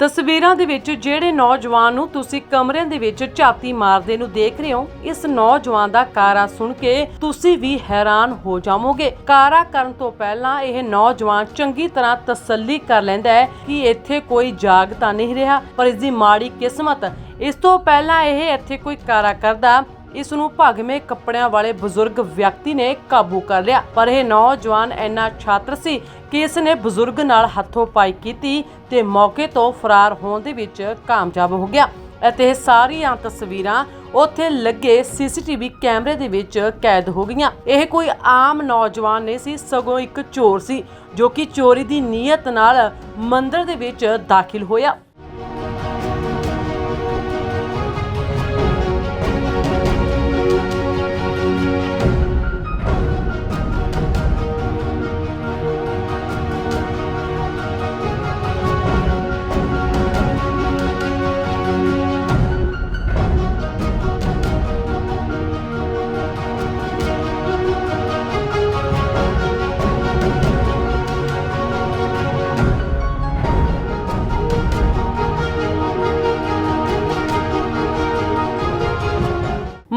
ਤਸਵੀਰਾਂ ਦੇ ਵਿੱਚ ਜਿਹੜੇ ਨੌਜਵਾਨ ਨੂੰ ਤੁਸੀਂ ਕਮਰਿਆਂ ਦੇ ਵਿੱਚ ਝਾਤੀ ਮਾਰਦੇ ਨੂੰ ਦੇਖ ਰਹੇ ਹੋ, ਇਸ ਨੌਜਵਾਨ ਦਾ ਕਾਰਾ ਸੁਣ ਕੇ ਤੁਸੀਂ ਵੀ ਹੈਰਾਨ ਹੋ ਜਾਵੋਗੇ। ਕਾਰਾ ਕਰਨ ਤੋਂ ਪਹਿਲਾਂ ਇਹ ਨੌਜਵਾਨ ਚੰਗੀ ਤਰ੍ਹਾਂ ਤਸੱਲੀ ਕਰ ਲੈਂਦਾ ਹੈ ਕਿ ਇੱਥੇ ਕੋਈ ਜਾਗ ਤਾਂ ਨਹੀਂ ਰਿਹਾ, ਪਰ ਇਸ ਦੀ ਮਾੜੀ ਕਿਸਮਤ। ਇਸ ਤੋਂ ਪਹਿਲਾਂ ਇਹ ਇੱਥੇ ਕੋਈ ਕਾਰਾ ਕਰਦਾ ਇਸ ਨੂੰ ਭਗਵੇਂ ਕੱਪੜਿਆਂ ਵਾਲੇ ਬਜ਼ੁਰਗ ਵਿਅਕਤੀ ਨੇ ਕਾਬੂ ਕਰ ਲਿਆ। ਪਰ ਇਹ ਨੌਜਵਾਨ ਇੰਨਾ ਛਾਤਰ ਸੀ ਕਿ ਇਸ ਨੇ ਬਜ਼ੁਰਗ ਨਾਲ ਹੱਥੋਂ ਪਾਈ ਕੀਤੀ ਤੇ ਮੌਕੇ ਤੋਂ ਫਰਾਰ ਹੋਣ ਦੇ ਵਿੱਚ ਕਾਮਯਾਬ ਹੋ ਗਿਆ। ਅਤੇ ਇਹ ਸਾਰੀਆਂ ਤਸਵੀਰਾਂ ਉੱਥੇ ਲੱਗੇ ਸੀਸੀਟੀਵੀ ਕੈਮਰੇ ਦੇ ਵਿੱਚ ਕੈਦ ਹੋ ਗਈਆਂ। ਇਹ ਕੋਈ ਆਮ ਨੌਜਵਾਨ ਨਹੀਂ ਸੀ, ਸਗੋਂ ਇੱਕ ਚੋਰ ਸੀ, ਜੋ ਕਿ ਚੋਰੀ ਦੀ ਨੀਅਤ ਨਾਲ ਮੰਦਿਰ ਦੇ ਵਿੱਚ ਦਾਖਲ ਹੋਇਆ।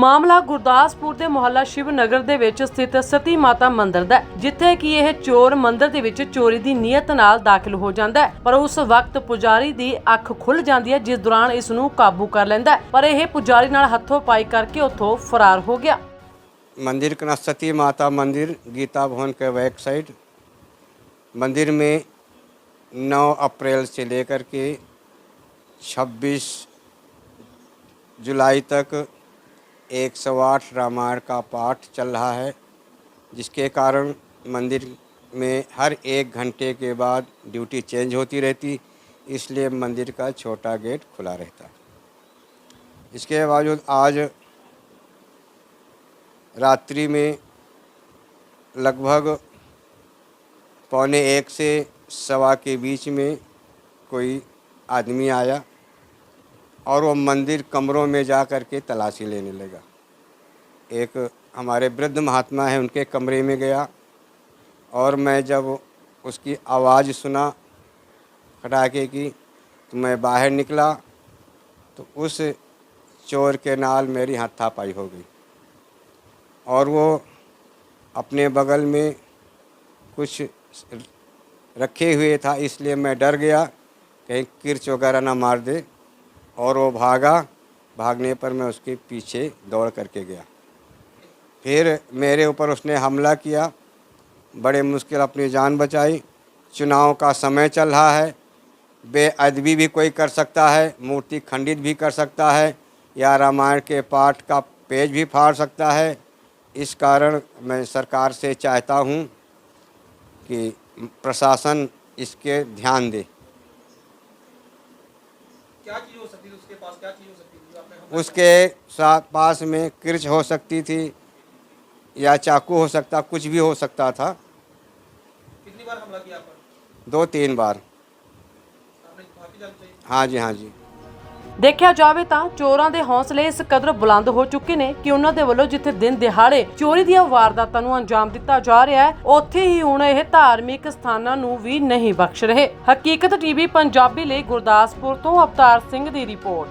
ਮਾਮਲਾ ਗੁਰਦਾਸਪੁਰ ਦੇ ਮੁਹੱਲਾ ਸ਼ਿਵ ਨਗਰ ਦੇ ਵਿੱਚ ਸਥਿਤ ਸਤੀ ਮਾਤਾ ਮੰਦਿਰ ਦਾ ਹੈ, ਜਿੱਥੇ ਕਿ ਇਹ ਚੋਰ ਮੰਦਿਰ ਦੇ ਵਿੱਚ ਚੋਰੀ ਦੀ ਨੀਅਤ ਨਾਲ ਦਾਖਲ ਹੋ ਜਾਂਦਾ ਹੈ ਪਰ ਉਸ ਵਕਤ ਪੁਜਾਰੀ ਦੀ ਅੱਖ ਖੁੱਲ ਜਾਂਦੀ ਹੈ ਜਿਸ ਦੌਰਾਨ ਇਸ ਨੂੰ ਕਾਬੂ ਕਰ ਲੈਂਦਾ ਹੈ ਪਰ ਇਹ ਪੁਜਾਰੀ ਨਾਲ ਹੱਥੋਂ ਪਾਈ ਕਰਕੇ ਉੱਥੋਂ ਫਰਾਰ ਹੋ ਗਿਆ मंदिर का नाम सती माता मंदिर गीता भवन के बैक साइड मंदिर में 9 अप्रैल से लेकर के 26 जुलाई तक एक सौ आठ रामायण का पाठ चल रहा है, जिसके कारण मंदिर में हर एक घंटे के बाद ड्यूटी चेंज होती रहती, इसलिए मंदिर का छोटा गेट खुला रहता। इसके बावजूद आज रात्रि में लगभग पौने एक से सवा के बीच में कोई आदमी आया और वो मंदिर कमरों में जा कर के तलाशी लेने लगा। एक हमारे वृद्ध महात्मा हैं, उनके कमरे में गया और मैं जब उसकी आवाज़ सुना, खटाके की तो मैं बाहर निकला तो उस चोर के नाल मेरी हाथापाई हो गई और वो अपने बगल में कुछ रखे हुए था, इसलिए मैं डर गया, कहीं किरच वगैरह ना मार दे और वो भागा। भागने पर मैं उसके पीछे दौड़ करके गया। फिर मेरे ऊपर उसने हमला किया। बड़े मुश्किल अपनी जान बचाई। चुनाव का समय चल रहा है। बेअदबी भी कोई कर सकता है। मूर्ति खंडित भी कर सकता है। या रामायण के पाठ का पेज भी फाड़ सकता है। इस कारण मैं सरकार से चाहता हूँ कि प्रशासन इसके ध्यान दे। क्या चीज़ हो सकती थी? उसके पास क्या चीज़ हो सकती थी? उसके साथ पास में किरच हो सकती थी। या चाकू हो सकता कुछ भी हो सकता था किया? कितनी बार हमला किया आप पर दो तीन बार आपने माफी जानी चाहिए हाँ जी हाँ जी ਦੇਖਿਆ ਜਾਵੇ ਤਾਂ ਚੋਰਾਂ ਦੇ ਹੌਸਲੇ ਇਸ ਕਦਰ ਬੁਲੰਦ ਹੋ ਚੁੱਕੇ ਨੇ ਕਿ ਉਹਨਾਂ ਦੇ ਵੱਲੋਂ ਜਿੱਥੇ ਦਿਨ ਦਿਹਾੜੇ ਚੋਰੀ ਦੀਆਂ ਵਾਰਦਾਤਾਂ ਨੂੰ ਅੰਜਾਮ ਦਿੱਤਾ ਜਾ ਰਿਹਾ ਹੈ ਉੱਥੇ ਹੀ ਹੁਣ ਇਹ ਧਾਰਮਿਕ ਸਥਾਨਾਂ ਨੂੰ ਵੀ ਨਹੀਂ ਬਖਸ਼ ਰਹੇ ਹਕੀਕਤ ਟੀਵੀ ਪੰਜਾਬੀ ਲਈ ਗੁਰਦਾਸਪੁਰ ਤੋਂ ਅਵਤਾਰ ਸਿੰਘ ਦੀ ਰਿਪੋਰਟ